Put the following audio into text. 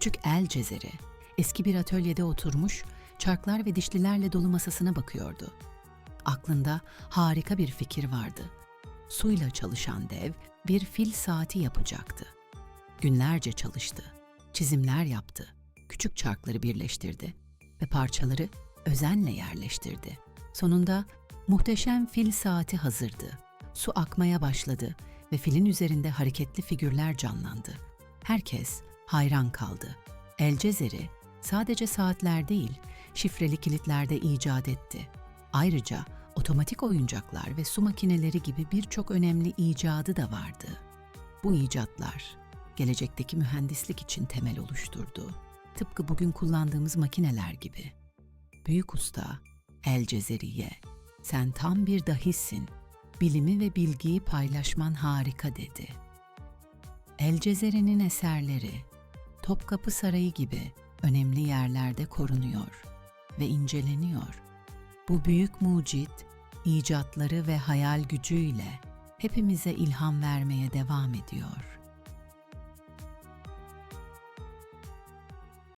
Küçük El Cezeri, eski bir atölyede oturmuş, çarklar ve dişlilerle dolu masasına bakıyordu. Aklında harika bir fikir vardı. Suyla çalışan dev bir fil saati yapacaktı. Günlerce çalıştı, çizimler yaptı, küçük çarkları birleştirdi ve parçaları özenle yerleştirdi. Sonunda muhteşem fil saati hazırdı. Su akmaya başladı ve filin üzerinde hareketli figürler canlandı. Herkes hayran kaldı. El Cezeri sadece saatler değil, şifreli kilitler de icat etti. Ayrıca otomatik oyuncaklar ve su makineleri gibi birçok önemli icadı da vardı. Bu icatlar gelecekteki mühendislik için temel oluşturdu. Tıpkı bugün kullandığımız makineler gibi. Büyük usta El Cezeri'ye sen tam bir dahisin. Bilimi ve bilgiyi paylaşman harika dedi. El Cezeri'nin eserleri Topkapı Sarayı gibi önemli yerlerde korunuyor ve inceleniyor. Bu büyük mucit icatları ve hayal gücüyle hepimize ilham vermeye devam ediyor.